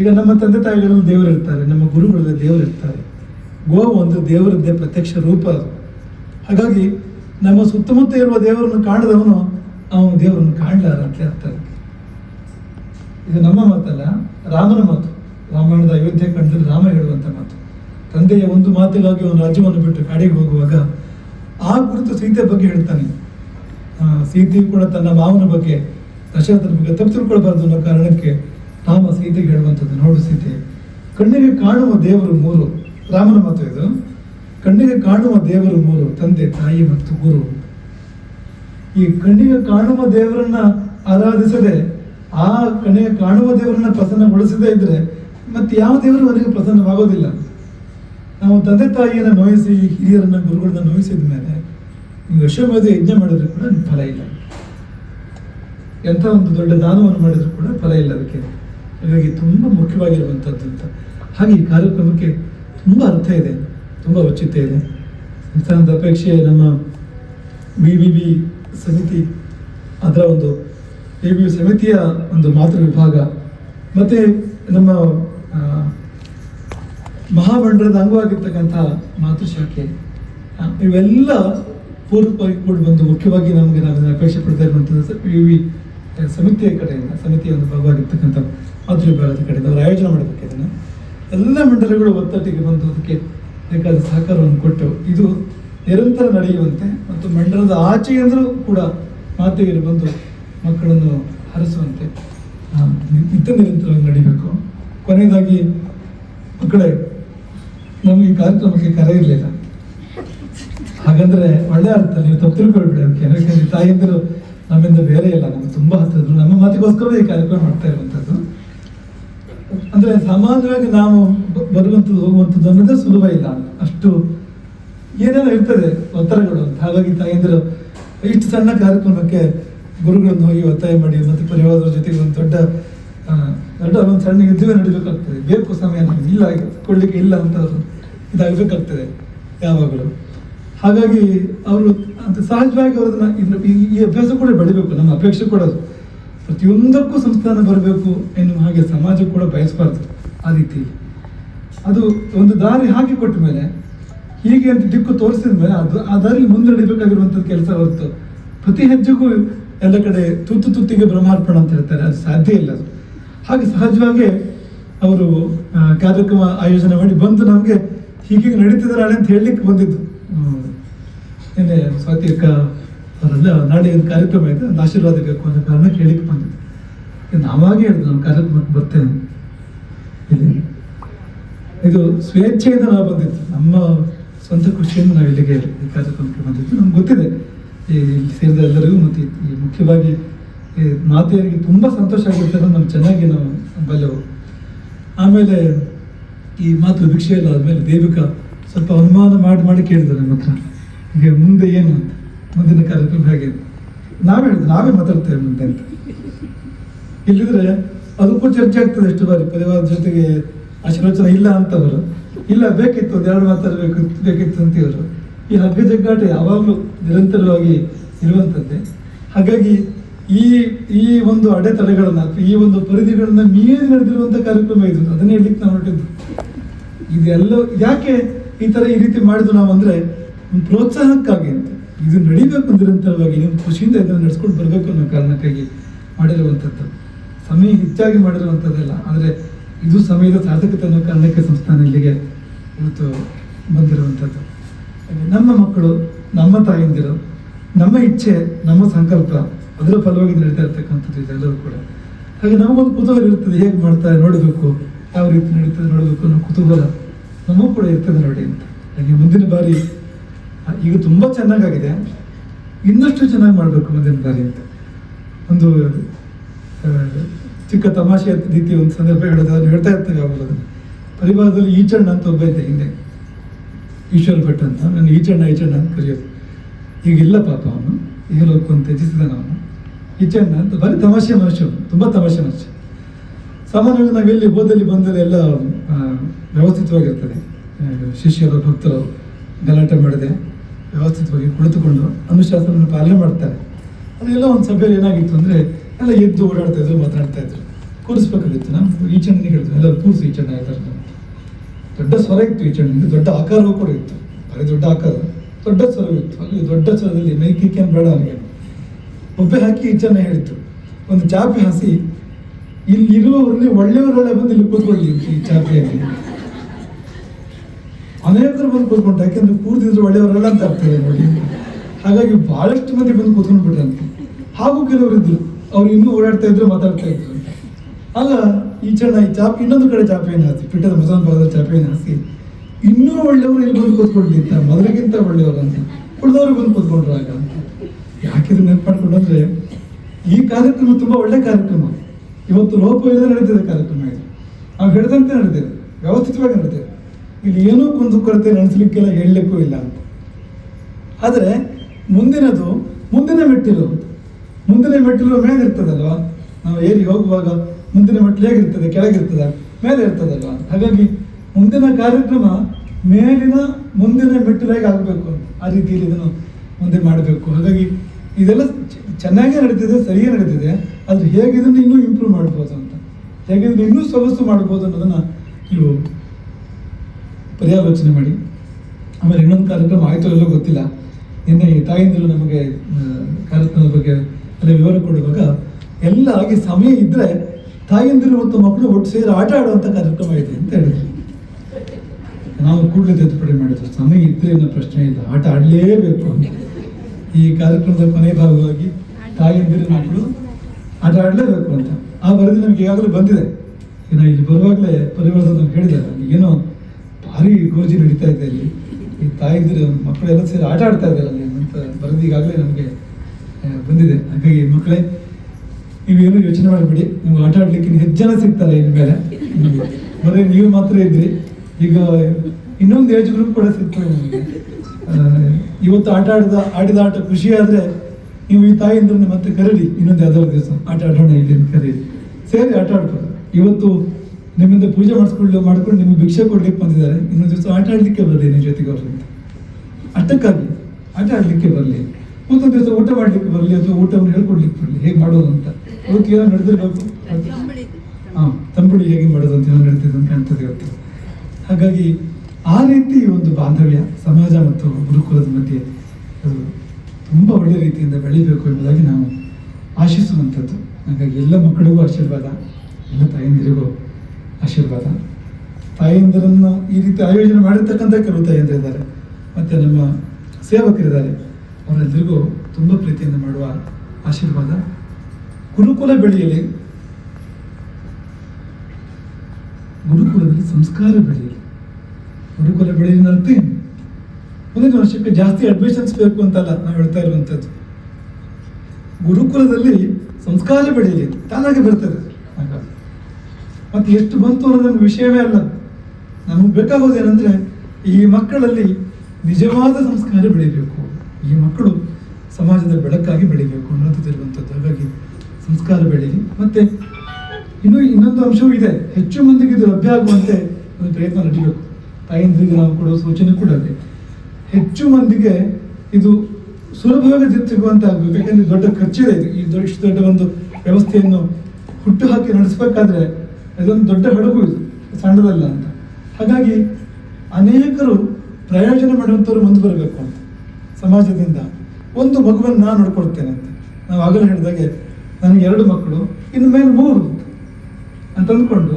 ಈಗ ನಮ್ಮ ತಂದೆ ತಾಯಿಗಳಲ್ಲಿ ದೇವರು ಇರ್ತಾರೆ, ನಮ್ಮ ಗುರುಗಳಲ್ಲಿ ದೇವರು ಇರ್ತಾರೆ. ಗೋವು ಒಂದು ದೇವರದ್ದೇ ಪ್ರತ್ಯಕ್ಷ ರೂಪ ಅದು. ಹಾಗಾಗಿ ನಮ್ಮ ಸುತ್ತಮುತ್ತ ಇರುವ ದೇವರನ್ನು ಕಾಣದವನು ಅವನು ದೇವರನ್ನು ಕಾಣಲಾರ ಅಂತ ಹೇಳ್ತಾರೆ ಇದು ನಮ್ಮ ಮಾತಲ್ಲ, ರಾಮನ ಮಾತು. ರಾಮಾಯಣದ ಅಯೋಧ್ಯೆ ಕಂಡಲ್ಲಿ ರಾಮ ಹೇಳುವಂತ ಮಾತು. ತಂದೆಯ ಒಂದು ಮಾತಿಗಾಗಿ ಅವನು ರಾಜ್ಯವನ್ನು ಬಿಟ್ಟು ಕಾಡಿಗೆ ಹೋಗುವಾಗ ಆ ಕುರಿತು ಸೀತೆ ಬಗ್ಗೆ ಹೇಳ್ತಾನೆ. ಸೀತೆ ಕೂಡ ತನ್ನ ಮಾವನ ಬಗ್ಗೆ ದಶರಥನ ಬಗ್ಗೆ ತಪ್ಪು ತಿಳ್ಕೊಳ್ಬಾರ್ದು ಅನ್ನೋ ಕಾರಣಕ್ಕೆ ರಾಮ ಸೀತೆಗೆ ಹೇಳುವಂಥದ್ದು ನೋಡು ಸೀತೆ. ಕಣ್ಣಿಗೆ ಕಾಣುವ ದೇವರು ಮೂರು. ರಾಮನ ಮಾತು ಇದು. ಕಣ್ಣಿಗೆ ಕಾಣುವ ದೇವರು ಮೂರು, ತಂದೆ, ತಾಯಿ ಮತ್ತು ಗುರು. ಈ ಕಣ್ಣಿಗೆ ಕಾಣುವ ದೇವರನ್ನ ಆರಾಧಿಸದೆ, ಆ ಕಣ್ಣಿಗೆ ಕಾಣುವ ದೇವರನ್ನ ಪ್ರಸನ್ನಗೊಳಿಸದೇ ಇದ್ರೆ ಮತ್ತೆ ಯಾವ ದೇವರು ಅವರಿಗೆ ಪ್ರಸನ್ನವಾಗೋದಿಲ್ಲ. ನಾವು ತಂದೆ, ತಾಯಿಯನ್ನು ನೋಯಿಸಿ ಹಿರಿಯರನ್ನ, ಗುರುಗಳನ್ನ ನೋಯಿಸಿದ ಮೇಲೆ ನೀವು ಯಶೋಮೇಧ ಯಜ್ಞ ಮಾಡಿದ್ರೆ ಕೂಡ ಫಲ ಇಲ್ಲ. ಎಂಥ ಒಂದು ದೊಡ್ಡ ದಾನವನ್ನು ಮಾಡಿದ್ರು ಕೂಡ ಫಲ ಇಲ್ಲ ಅದಕ್ಕೆ. ಹಾಗಾಗಿ ತುಂಬ ಮುಖ್ಯವಾಗಿರುವಂಥದ್ದು ಅಂತ. ಹಾಗೆ ಈ ಕಾರ್ಯಕ್ರಮಕ್ಕೆ ತುಂಬ ಅರ್ಥ ಇದೆ, ತುಂಬ ಔಚಿತ್ಯ ಇದೆ. ಸಂಸ್ಥಾನದ ಅಪೇಕ್ಷೆ ನಮ್ಮ ಬಿ ಬಿ ಬಿ ಸಮಿತಿ, ಅದರ ಒಂದು ಬಿ ಬಿ ಸಮಿತಿಯ ಒಂದು ಮಾತೃ ವಿಭಾಗ, ಮತ್ತು ನಮ್ಮ ಮಹಾಮಂಡಲದ ಅಂಗವಾಗಿರ್ತಕ್ಕಂಥ ಮಾತೃಶಾಖೆ ಇವೆಲ್ಲ ಪೂರ್ವಕವಾಗಿ ಕೂಡ ಬಂದು ಮುಖ್ಯವಾಗಿ ನಮಗೆ ನಾವು ಅಪೇಕ್ಷೆ ಪಡ್ತಾ ಇರುವಂಥದ್ದು ವಿ ವಿ ಸಮಿತಿಯ ಕಡೆಯಿಂದ, ಸಮಿತಿಯ ಒಂದು ಭಾಗವಾಗಿರ್ತಕ್ಕಂಥ ಮಾತೃ ಭಾರತ ಕಡೆಯಿಂದ ಅವರು ಆಯೋಜನೆ ಮಾಡಬೇಕು ಇದನ್ನು. ಎಲ್ಲ ಮಂಡಲಗಳು ಒತ್ತಟ್ಟಿಗೆ ಬಂದು ಅದಕ್ಕೆ ಬೇಕಾದ ಸಹಕಾರವನ್ನು ಕೊಟ್ಟು ಇದು ನಿರಂತರ ನಡೆಯುವಂತೆ ಮತ್ತು ಮಂಡಲದ ಆಚೆಯಿಂದಲೂ ಕೂಡ ಮಾತೆಯರು ಬಂದು ಮಕ್ಕಳನ್ನು ಹರಿಸುವಂತೆ ನಿತ್ಯ ನಿರಂತರವಾಗಿ ನಡಿಬೇಕು. ಕೊನೆಯದಾಗಿ ಮಕ್ಕಳೇ, ನಮಗೆ ಕಾರ್ಯಕ್ರಮಕ್ಕೆ ಕರೆ ಇರಲಿಲ್ಲ. ಹಾಗಂದ್ರೆ ಒಳ್ಳೆ ಅರ್ಥ ನೀವು ತಪ್ಪು ತಿಳ್ಕೊಳ್ಬೇಡಿ. ಅದಕ್ಕೆ ಯಾಕಂದ್ರೆ ನಮ್ಮಿಂದ ಬೇರೆ ಇಲ್ಲ, ನಮ್ಗೆ ತುಂಬಾ ಹತ್ತಿದ್ರು ನಮ್ಮ ಮಾತಿಗೋಸ್ಕರ ಈ ಕಾರ್ಯಕ್ರಮ ಮಾಡ್ತಾ ಇರುವಂಥದ್ದು ಅಂದ್ರೆ ಸಾಮಾನ್ಯವಾಗಿ ನಾವು ಬರುವಂಥದ್ದು ಹೋಗುವಂಥದ್ದು ಅನ್ನೋದೇ ಸುಲಭ ಇಲ್ಲ. ಅಷ್ಟು ಏನೇನೋ ಇರ್ತದೆ ಒತ್ತಡಗಳು ಅಂತ. ಹಾಗಾಗಿ ತಾಯಂದಿರು, ಇಷ್ಟು ಸಣ್ಣ ಕಾರ್ಯಕ್ರಮಕ್ಕೆ ಗುರುಗಳನ್ನು ಹೋಗಿ ಒತ್ತಾಯ ಮಾಡಿ ಮತ್ತೆ ಪರಿವಾರದ ಜೊತೆಗೆ ಒಂದು ದೊಡ್ಡ ದೊಡ್ಡ ಒಂದು ಸಣ್ಣ ಯುದ್ಧವೇ ನಡೀಬೇಕಾಗ್ತದೆ. ಬೇಕು ಸಮಯ ನಮ್ಗೆ. ಇಲ್ಲ ಕೊಡಲಿಕ್ಕೆ ಇಲ್ಲ ಅಂತ ಇದಾಗಬೇಕಾಗ್ತದೆ ಯಾವಾಗಲೂ. ಹಾಗಾಗಿ ಅವರು, ಅಂತ ಸಹಜವಾಗಿ ಅವ್ರನ್ನ ಈ ಅಭ್ಯಾಸ ಕೂಡ ಬೆಳಿಬೇಕು. ನಮ್ಮ ಅಪೇಕ್ಷೆ ಕೂಡ ಪ್ರತಿಯೊಂದಕ್ಕೂ ಸಂಸ್ಥಾನ ಬರಬೇಕು ಎನ್ನುವ ಹಾಗೆ ಸಮಾಜ ಕೂಡ ಬಯಸಬಾರ್ದು ಆ ರೀತಿ ಅದು ಒಂದು ದಾರಿ ಹಾಕಿ ಕೊಟ್ಟ ಮೇಲೆ ಹೀಗೆ ಅಂತ ದಿಕ್ಕು ತೋರಿಸಿದ ಮೇಲೆ ಅದು, ಆ ದಾರಿ ಮುಂದೆ ನಡಿಬೇಕಾಗಿರುವಂಥದ್ದು ಕೆಲಸ ಹೊರತು. ಪ್ರತಿ ಹೆಜ್ಜೆಗೂ ಎಲ್ಲ ಕಡೆ ತುತ್ತು ತುತ್ತಿಗೆ ಬ್ರಹ್ಮಾರ್ಪಣ ಅಂತ ಹೇಳ್ತಾರೆ, ಅದು ಸಾಧ್ಯ ಇಲ್ಲ ಹಾಗೆ ಸಹಜವಾಗಿ ಅವರು ಕಾರ್ಯಕ್ರಮ ಆಯೋಜನೆ ಮಾಡಿ ಬಂದು ನಮಗೆ ಹೀಗೆ ನಡೀತಿದ್ದಾರೆ ಅಂತ ಹೇಳಲಿಕ್ಕೆ ಬಂದಿದ್ದು. ಏನೇ ಸ್ವಾತಿ ಅವರೆಲ್ಲ ನಾಳೆ ಒಂದು ಕಾರ್ಯಕ್ರಮ ಇದೆ ಒಂದು ಆಶೀರ್ವಾದ ಬೇಕು ಅನ್ನೋ ಕಾರಣ ಕೇಳಿಕ್ಕೆ ಬಂದಿದ್ದೆ ನಾವಾಗೇ ಹೇಳಿದ್ರು ನಾನು ಕಾರ್ಯಕ್ರಮಕ್ಕೆ ಬರ್ತೇನೆ. ಇಲ್ಲಿ ಇದು ಸ್ವೇಚ್ಛೆಯಿಂದ ನಾವು ಬಂದಿದ್ದು. ನಮ್ಮ ಸ್ವಂತ ಖುಷಿಯಿಂದ ನಾವು ಇಲ್ಲಿಗೆ ಈ ಕಾರ್ಯಕ್ರಮಕ್ಕೆ ಬಂದಿದ್ದು. ನಮ್ಗೆ ಗೊತ್ತಿದೆ, ಈ ಇಲ್ಲಿ ಸೇರಿದ ಎಲ್ಲರಿಗೂ ಮತ್ತು ಈ ಮುಖ್ಯವಾಗಿ ಈ ಮಾತೆಯರಿಗೆ ತುಂಬ ಸಂತೋಷ ಆಗಿರ್ತಾರೆ ನಮ್ಗೆ ಚೆನ್ನಾಗಿ ನಾವು ಬಲ್ಲೆವು ಆಮೇಲೆ ಈ ಮಾತು ಭಿಕ್ಷೆ ಎಲ್ಲ ಆದಮೇಲೆ ದೇವಿಕಾ ಸ್ವಲ್ಪ ಅನುಮಾನ ಮಾಡಿ ಮಾಡಿ ಕೇಳಿದ್ದಾರೆ ನಮ್ಮ ಹತ್ರ. ಹೀಗೆ ಮುಂದೆ ಏನು ಅಂತ? ಮುಂದಿನ ಕಾರ್ಯಕ್ರಮ ಹೇಗೆ? ನಾವೇ ಹೇಳಿದ್ವಿ ನಾವೇ ಮಾತಾಡ್ತೇವೆ ಮುಂದೆ ಅಂತ ಇಲ್ಲಿದ್ರೆ ಅದಕ್ಕೂ ಚರ್ಚೆ ಆಗ್ತದೆ ಎಷ್ಟು ಬಾರಿ. ಪರಿವಾರದ ಜೊತೆಗೆ ಆಶೀರ್ವಚನ ಇಲ್ಲ ಅಂತವರು. ಇಲ್ಲ, ಬೇಕಿತ್ತು ಒಂದು ಎರಡು ಮಾತಾಡಬೇಕು ಬೇಕಿತ್ತು ಅಂತಿವರು ಈ ಹಗ್ಗ ಜಗ್ಗಾಟ ಯಾವಾಗಲೂ ನಿರಂತರವಾಗಿ ಇರುವಂಥದ್ದೇ ಹಾಗಾಗಿ ಈ ಈ ಒಂದು ಅಡೆತಡೆಗಳನ್ನು ಈ ಒಂದು ಪರಿಧಿಗಳನ್ನ ಮೀರಿ ನಡೆದಿರುವಂಥ ಕಾರ್ಯಕ್ರಮ ಇದು. ಅದನ್ನೇ ಹೇಳಲಿಕ್ಕೆ ನಾವು ಹೊರಟಿದ್ದು. ಇದೆಲ್ಲ ಯಾಕೆ ಈ ಥರ ಈ ರೀತಿ ಮಾಡಿದ್ದು ನಾವು ಅಂದರೆ ಪ್ರೋತ್ಸಾಹಕ್ಕಾಗಿ ಅಂತ. ಇದು ನಡಿಬೇಕು ನಿರಂತರವಾಗಿ ನೀವು ಖುಷಿಯಿಂದ ಇದನ್ನು ನಡೆಸ್ಕೊಂಡು ಬರಬೇಕು ಅನ್ನೋ ಕಾರಣಕ್ಕಾಗಿ ಮಾಡಿರುವಂಥದ್ದು. ಸಮಯ ಹೆಚ್ಚಾಗಿ ಮಾಡಿರುವಂಥದ್ದಲ್ಲ, ಆದರೆ ಇದು ಸಮಯದ ಸಾರ್ಥಕತೆ ಅನ್ನೋ ಕಾರಣಕ್ಕೆ ಸಂಸ್ಥಾನ ಇಲ್ಲಿಗೆ ಇವತ್ತು ಬಂದಿರುವಂಥದ್ದು. ನಮ್ಮ ಮಕ್ಕಳು, ನಮ್ಮ ತಾಯಂದಿರು, ನಮ್ಮ ಇಚ್ಛೆ, ನಮ್ಮ ಸಂಕಲ್ಪ, ಅದರ ಫಲವಾಗಿ ನಡೀತಾ ಇರ್ತಕ್ಕಂಥದ್ದು ಇದೆಲ್ಲರೂ ಕೂಡ. ಹಾಗೆ ನಮಗೊಂದು ಕುತೂಹಲ ಇರ್ತದೆ, ಹೇಗೆ ಮಾಡ್ತಾರೆ ನೋಡಬೇಕು, ಯಾವ ರೀತಿ ನಡೀತದೆ ನೋಡಬೇಕು ಅನ್ನೋ ಕುತೂಹಲ ನಮಗೂ ಕೂಡ ಇರ್ತದೆ ನೋಡಿ ಅಂತ. ಹಾಗೆ ಮುಂದಿನ ಬಾರಿ ಈಗ ತುಂಬ ಚೆನ್ನಾಗಾಗಿದೆ. ಇನ್ನಷ್ಟು ಚೆನ್ನಾಗಿ ಮಾಡಬೇಕು ಮುಂದಿನ ಬಾರಿ ಅಂತ. ಒಂದು ಚಿಕ್ಕ ತಮಾಷೆ ರೀತಿ ಒಂದು ಸಂದರ್ಭ ಹೇಳೋದು, ಅದನ್ನು ಹೇಳ್ತಾ ಇರ್ತೇವೆ ಯಾವಾಗಲೂ ಪರಿವಾರದಲ್ಲಿ ಈಚಣ್ಣ ಅಂತ ಒಬ್ಬ ಇದೆ ಹಿಂದೆ. ಈಶ್ವರ ಭಟ್ ಅಂತ. ನಾನು ಈಚಣ್ಣ ಈಚಣ್ಣ ಅಂತ ಕರೆಯೋದು. ಈಗ ಇಲ್ಲ ಪಾಪ ಅವನು. ಈಗ ಅಂತ ತ್ಯಜಿಸಿದಾನ ಅವನು. ಈಚಣ್ಣ ಅಂತ ಬರೀ ತಮಾಷೆ ಮನುಷ್ಯ ತುಂಬ ತಮಾಷೆ ಮನುಷ್ಯ. ಸಾಮಾನ್ಯವಾಗಿ ನಾವು ಎಲ್ಲಿ ಹೋದಲ್ಲಿ ಬಂದಲ್ಲಿ ಎಲ್ಲ ವ್ಯವಸ್ಥಿತವಾಗಿರ್ತದೆ. ಶಿಷ್ಯರು, ಭಕ್ತರು ಗಲಾಟೆ ಮಾಡದೆ. ವ್ಯವಸ್ಥಿತವಾಗಿ ಕುಳಿತುಕೊಂಡು ಅನುಶಾಸನವನ್ನು ಪಾಲನೆ ಮಾಡ್ತಾರೆ. ಅದೆಲ್ಲ ಒಂದು ಸಭೆಯಲ್ಲಿ ಏನಾಗಿತ್ತು ಅಂದರೆ ಎಲ್ಲ ಎದ್ದು ಓಡಾಡ್ತಾ ಇದ್ರು ಮಾತನಾಡ್ತಾ ಇದ್ರು. ಕೂರಿಸ್ಬೇಕಾಗಿತ್ತು. ನಾನು ಈಚಣ್ಣ ಹೇಳಿದ್ರು ಎಲ್ಲರೂ ಕೂರಿಸಿ ಈಚಣ್ಣ ಇದ್ದಾರೆ ದೊಡ್ಡ ಸ್ವರ ಇತ್ತು ಈಚಣ್ಣ ದೊಡ್ಡ ಆಕಾರವೂ ಕೂಡ ಇತ್ತು. ಭಾರಿ ದೊಡ್ಡ ಆಕಾರ. ದೊಡ್ಡ ಸ್ವರ ಇತ್ತು. ಅಲ್ಲಿ ದೊಡ್ಡ ಸ್ವರದಲ್ಲಿ ಮೈಕಿಕ್ಕೇನು ಬೇಡ ಅವನಿಗೆ ಒಬ್ಬೆ ಹಾಕಿ ಈಚಣ್ಣ ಹೇಳಿತ್ತು. ಒಂದು ಚಾಪೆ ಹಾಸಿ ಇಲ್ಲಿ ಒಳ್ಳೆಯವರೊಳ್ಳೆ ಬಂದು ಇಲ್ಲಿ ಕೂತ್ಕೊಳ್ಳಿ ಈ ಚಾಪೆಯಲ್ಲಿ. ಅನೇಕರು ಬಂದು ಕೂತ್ಕೊಂಡು ಯಾಕೆಂದ್ರೆ ಕೂರ್ತಿದ್ರು ಒಳ್ಳೆಯವರೆಲ್ಲ ಅಂತ ಆಗ್ತದೆ ನೋಡಿ. ಹಾಗಾಗಿ ಬಹಳಷ್ಟು ಮಂದಿ ಬಂದು ಕೂತ್ಕೊಂಡು ಬಿಟ್ರಂತೆ ಹಾಗೂ ಕೆಲವರು ಇದ್ರು. ಅವ್ರು ಇನ್ನೂ ಓಡಾಡ್ತಾ ಇದ್ರು, ಮಾತಾಡ್ತಾ ಇದ್ರು. ಅಂತ ಆಗ ಈ ಚೆನ್ನ ಈ ಚಾಪ, ಇನ್ನೊಂದು ಕಡೆ ಚಾಪೆಯನ್ನು ಹಾಸಿ ಪಿಟ್ಟದ ಮಸಾಲ ಭಾಗದ ಚಾಪೆಯನ್ನು ಹಾಸಿ ಇನ್ನೂ ಒಳ್ಳೆಯವರು ಇಲ್ಲಿ ಬಂದು ಅಂತ, ಮೊದಲಿಗಿಂತ ಒಳ್ಳೆಯವರು ಅಂತ. ಉಳಿದವರು ಬಂದು ಕೂತ್ಕೊಂಡ್ರು ಆಗ ಅಂತ. ಯಾಕೆ ನೆನಪು ಮಾಡ್ಕೊಂಡು ಈ ಕಾರ್ಯಕ್ರಮ ತುಂಬಾ ಒಳ್ಳೆ ಕಾರ್ಯಕ್ರಮ. ಇವತ್ತು ಲೋಪ ಇಲ್ಲದೆ ನಡೀತಿದೆ ಕಾರ್ಯಕ್ರಮ ಇದು. ನಾವು ಹೇಳಿದಂತೆ ನಡೆದಿದೆ ವ್ಯವಸ್ಥಿತವಾಗಿ ನಡೆದಿದೆ ಇಲ್ಲಿ ಏನೂ ಕುಂದುಕೊರತೆ ನಡೆಸಲಿಕ್ಕೆಲ್ಲ ಹೇಳಲಿಕ್ಕೂ ಇಲ್ಲ ಅಂತ. ಆದರೆ ಮುಂದಿನದು, ಮುಂದಿನ ಮೆಟ್ಟಿಲು. ಮುಂದಿನ ಮೆಟ್ಟಿಲು ಮೇಲೆ ಇರ್ತದಲ್ವಾ? ನಾವು ಏರಿ ಹೋಗುವಾಗ ಮುಂದಿನ ಮೆಟ್ಟಿಲು ಹೇಗಿರ್ತದೆ? ಕೆಳಗಿರ್ತದೆ, ಮೇಲೆ ಇರ್ತದಲ್ವಾ? ಹಾಗಾಗಿ ಮುಂದಿನ ಕಾರ್ಯಕ್ರಮ ಮೇಲಿನ ಮುಂದಿನ ಮೆಟ್ಟಿಲಾಗಿ ಆಗಬೇಕು ಆ ರೀತಿಯಲ್ಲಿ ಇದನ್ನು ಮುಂದೆ ಮಾಡಬೇಕು. ಹಾಗಾಗಿ ಇದೆಲ್ಲ ಚೆನ್ನಾಗೇ ನಡೀತಿದೆ, ಸರಿಯೇ ನಡೀತಿದೆ. ಆದರೆ ಹೇಗಿದನ್ನು ಇನ್ನೂ ಇಂಪ್ರೂವ್ ಮಾಡ್ಬೋದು ಅಂತ? ಹೇಗೆ ಇದನ್ನು ಇನ್ನೂ ಸೊಗಸು ಮಾಡ್ಬೋದು ಅನ್ನೋದನ್ನು ನೀವು ಪರ್ಯಾಲೋಚನೆ ಮಾಡಿ. ಆಮೇಲೆ ಇನ್ನೊಂದು ಕಾರ್ಯಕ್ರಮ ಆಯಿತು ಎಲ್ಲ ಗೊತ್ತಿಲ್ಲ. ನಿನ್ನೆ ಈ ತಾಯಂದಿರು ನಮಗೆ ಕಾರ್ಯಕ್ರಮದ ಬಗ್ಗೆ ಅಲ್ಲಿ ವಿವರ ಕೊಡುವಾಗ ಎಲ್ಲ ಆಗಿ ಸಮಯ ಇದ್ದರೆ ತಾಯಿಂದಿರು ಮತ್ತು ಮಕ್ಕಳು ಒಟ್ಟು ಸೇರಿ ಆಟ ಆಡುವಂಥ ಕಾರ್ಯಕ್ರಮ ಇದೆ ಅಂತ ಹೇಳಿದ್ರು. ನಾವು ಕೂಡಲೇ ತಿದ್ದುಪಡಿ ಮಾಡಿದ್ರು. ಸಮಯ ಇದ್ದರೆ ಏನೋ ಪ್ರಶ್ನೆ ಇಲ್ಲ. ಆಟ ಆಡಲೇಬೇಕು ಅಂತ. ಈ ಕಾರ್ಯಕ್ರಮದ ಕೊನೆ ಭಾಗವಾಗಿ ತಾಯಿಂದಿರು, ಮಕ್ಕಳು ಆಟ ಆಡಲೇಬೇಕು ಅಂತ. ಆ ವರದಿ ನಮಗೆ ಈಗಾಗಲೇ ಬಂದಿದೆ. ಇನ್ನು ಇಲ್ಲಿ ಬರುವಾಗಲೇ ಪರಿವರ್ತನೆ ಹೇಳಿದೆ ಏನೋ ಭಾರಿ ಗೋಜಿ ನಡೀತಾ ಇದೆ ಅಲ್ಲಿ. ಈ ತಾಯಂದಿರು ಮಕ್ಕಳೆಲ್ಲ ಸೇರಿ ಆಟ ಆಡ್ತಾ ಇದ್ದಾರೆ ಅಲ್ಲಿ ಅಂತ ಬರೋದು ಈಗಾಗಲೇ ನಮಗೆ ಬಂದಿದೆ. ಹಾಗಾಗಿ ಮಕ್ಕಳೇ ನೀವೇನು ಯೋಚನೆ ಮಾಡಬೇಡಿ. ನಿಮ್ಗೆ ಆಟ ಆಡ್ಲಿಕ್ಕೆ ಹೆಚ್ಚು ಜನ ಸಿಗ್ತಾರೆ ಇನ್ಮೇಲೆ ಮೇಲೆ. ಬರೀ ನೀವು ಮಾತ್ರ ಇದ್ರಿ ಈಗ ಇನ್ನೊಂದು ಏಜ್ ಗ್ರೂಪ್ ಕೂಡ ಸಿಗ್ತದೆ ನಿಮಗೆ. ಇವತ್ತು ಆಟ ಆಡಿದ ಆಡಿದ ಆಟ ಖುಷಿ ಆದರೆ ನೀವು ಈ ತಾಯಿಂದ್ರನ್ನ ಮತ್ತೆ ಕರೀರಿ. ಇನ್ನೊಂದು ಯಾವ್ದಾದ್ರು ದಿವಸ ಆಟ ಆಡೋಣ ಇಲ್ಲಿ ಕರೀರಿ. ಸೇರಿ ಆಟ ಆಡ್ಬೋದು ಇವತ್ತು ನಿಮ್ಮಿಂದ ಪೂಜೆ ಮಾಡಿಸ್ಕೊಂಡು ಮಾಡ್ಕೊಂಡು ನಿಮ್ಗೆ ಭಿಕ್ಷೆ ಕೊಡ್ಲಿಕ್ಕೆ ಬಂದಿದ್ದಾರೆ. ಇನ್ನೊಂದು ದಿವಸ ಆಟ ಆಡಲಿಕ್ಕೆ ಬರಲಿ ನಿಮ್ಮ ಜೊತೆಗೆ ಅವ್ರ. ಅಂತ ಅಷ್ಟಕ್ಕಾಗಿ ಆಟ ಆಡಲಿಕ್ಕೆ ಬರಲಿ. ಮತ್ತೊಂದು ದಿವಸ ಊಟ ಮಾಡಲಿಕ್ಕೆ ಬರಲಿ ಅಥವಾ ಊಟವನ್ನು ಹೇಳ್ಕೊಡ್ಲಿಕ್ಕೆ ಬರಲಿ. ಹೇಗೆ ಮಾಡೋದು ಅಂತ. ಅವತ್ತು ಏನೋ ನಡೆದಿರ್ಬೇಕು. ಹಾ ತಂಬುಳಿ ಹೇಗೆ ಮಾಡೋದು ಅಂತ ಏನೋ ನಡೀತಿದೆ ಅಂತ ಕಾಣ್ತದೆ ಇವತ್ತು. ಹಾಗಾಗಿ ಆ ರೀತಿ ಒಂದು ಬಾಂಧವ್ಯ ಸಮಾಜ ಮತ್ತು ಗುರುಕುಲದ ಮಧ್ಯೆ ಅದು ತುಂಬ ಒಳ್ಳೆ ರೀತಿಯಿಂದ ಬೆಳಿಬೇಕು ಎಂಬುದಾಗಿ ನಾವು ಆಶಿಸುವಂಥದ್ದು. ಹಾಗಾಗಿ ಎಲ್ಲ ಮಕ್ಕಳಿಗೂ ಆಶೀರ್ವಾದ, ಎಲ್ಲ ತಾಯಂದಿರಿಗೂ ಆಶೀರ್ವಾದ. ತಾಯಂದಿರನ್ನು ಈ ರೀತಿ ಆಯೋಜನೆ ಮಾಡಿರ್ತಕ್ಕಂಥ ಕೆಲವು ತಾಯಂದಿರಿದ್ದಾರೆ ಮತ್ತು ನಮ್ಮ ಸೇವಕರಿದ್ದಾರೆ ಅವರೆಲ್ಲರಿಗೂ ತುಂಬ ಪ್ರೀತಿಯಿಂದ ಮಾಡುವ ಆಶೀರ್ವಾದ. ಗುರುಕುಲ ಬೆಳೆಯಲಿ. ಗುರುಕುಲದಲ್ಲಿ ಸಂಸ್ಕಾರ ಬೆಳೆಯಲಿ. ಗುರುಕುಲ ಬೆಳೆಯಲಿನಂತೆ ಮುಂದಿನ ವರ್ಷಕ್ಕೆ ಜಾಸ್ತಿ ಅಡ್ಮಿಷನ್ಸ್ ಬೇಕು ಅಂತಲ್ಲ ನಾವು ಹೇಳ್ತಾ ಇರುವಂಥದ್ದು. ಗುರುಕುಲದಲ್ಲಿ ಸಂಸ್ಕಾರ ಬೆಳೆಯಲಿ. ತಾನಾಗಿ ಬರ್ತದೆ. ಮತ್ತೆ ಎಷ್ಟು ಬಂತು ಅನ್ನೋದು ನಮ್ಗೆ ವಿಷಯವೇ ಅಲ್ಲ. ನಮಗೆ ಬೇಕಾಗೋದೇನೆಂದ್ರೆ ಈ ಮಕ್ಕಳಲ್ಲಿ ನಿಜವಾದ ಸಂಸ್ಕಾರ ಬೆಳಿಬೇಕು. ಈ ಮಕ್ಕಳು ಸಮಾಜದ ಬೆಳಕಾಗಿ ಬೆಳಿಬೇಕು ಅನ್ನೋದು ಇರುವಂಥದ್ದು. ಹಾಗಾಗಿ ಸಂಸ್ಕಾರ ಬೆಳೀಲಿ. ಮತ್ತೆ ಇನ್ನು ಇನ್ನೊಂದು ಅಂಶವೂ ಇದೆ. ಹೆಚ್ಚು ಮಂದಿಗೆ ಇದು ಲಭ್ಯ ಆಗುವಂತೆ ಒಂದು ಪ್ರಯತ್ನ ನಡೀಬೇಕು ತಾಯಂದ್ರಿಗೆ ನಾವು ಕೊಡುವ ಸೂಚನೆ ಕೂಡ ಅಲ್ಲಿ ಹೆಚ್ಚು ಮಂದಿಗೆ ಇದು ಸುಲಭವಾಗಿ ಸಿಗುವಂತೆ ಆಗಬೇಕು. ಯಾಕಂದ್ರೆ ದೊಡ್ಡ ಖರ್ಚಿದೆ ಇದು. ಇಷ್ಟು ದೊಡ್ಡ ಒಂದು ವ್ಯವಸ್ಥೆಯನ್ನು ಹುಟ್ಟು ಹಾಕಿ ನಡೆಸಬೇಕಾದ್ರೆ ಇದೊಂದು ದೊಡ್ಡ ಹಡಗು ಇದು, ಸಣ್ಣದಲ್ಲ ಅಂತ. ಹಾಗಾಗಿ ಅನೇಕರು ಪ್ರಯೋಜನ ಮಾಡುವಂಥವ್ರು ಮುಂದೆ ಬರಬೇಕು ಅಂತ ಸಮಾಜದಿಂದ. ಒಂದು ಮಗುವನ್ನು ನಾನು ನೋಡ್ಕೊಳ್ತೇನೆ ಅಂತ. ನಾವು ಆಗಲೇ ಹೇಳಿದಾಗೆ ನನಗೆ ಎರಡು ಮಕ್ಕಳು, ಇನ್ನು ಮೇಲೆ ಮೂರು ಅಂತ. ಅಂದ್ಕೊಂಡು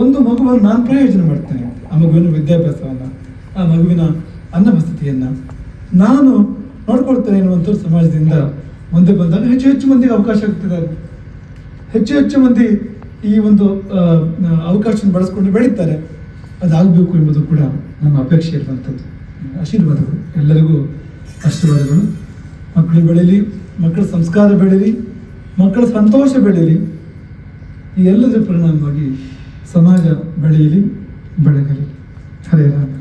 ಒಂದು ಮಗುವನ್ನು ನಾನು ಪ್ರಯೋಜನ ಮಾಡ್ತೇನೆ. ಆ ಮಗುವಿನ ವಿದ್ಯಾಭ್ಯಾಸವನ್ನು, ಆ ಮಗುವಿನ ಅನ್ನಪಸ್ಥಿತಿಯನ್ನು ನಾನು ನೋಡ್ಕೊಳ್ತೇನೆ ಎನ್ನುವಂಥವ್ರು ಸಮಾಜದಿಂದ ಮುಂದೆ ಬಂದಾಗ ಹೆಚ್ಚು ಹೆಚ್ಚು ಮಂದಿಗೆ ಅವಕಾಶ ಆಗ್ತಿದ್ದಾರೆ ಹೆಚ್ಚು ಹೆಚ್ಚು ಮಂದಿ ಈ ಒಂದು ಅವಕಾಶ ಬಳಸ್ಕೊಂಡು ಬೆಳೀತಾರೆ. ಅದಾಗಬೇಕು ಎಂಬುದು ಕೂಡ ನಮ್ಮ ಅಪೇಕ್ಷೆ ಇರುವಂಥದ್ದು. ಆಶೀರ್ವಾದಗಳು. ಎಲ್ಲರಿಗೂ ಆಶೀರ್ವಾದಗಳು. ಮಕ್ಕಳು ಬೆಳೀಲಿ, ಮಕ್ಕಳ ಸಂಸ್ಕಾರ ಬೆಳೀಲಿ, ಮಕ್ಕಳ ಸಂತೋಷ ಬೆಳೀಲಿ. ಈ ಎಲ್ಲದರ ಪರಿಣಾಮವಾಗಿ ಸಮಾಜ ಬೆಳೆಯಲಿ ಬೆಳಗಲಿ. ಹರೇ ರಾಮ.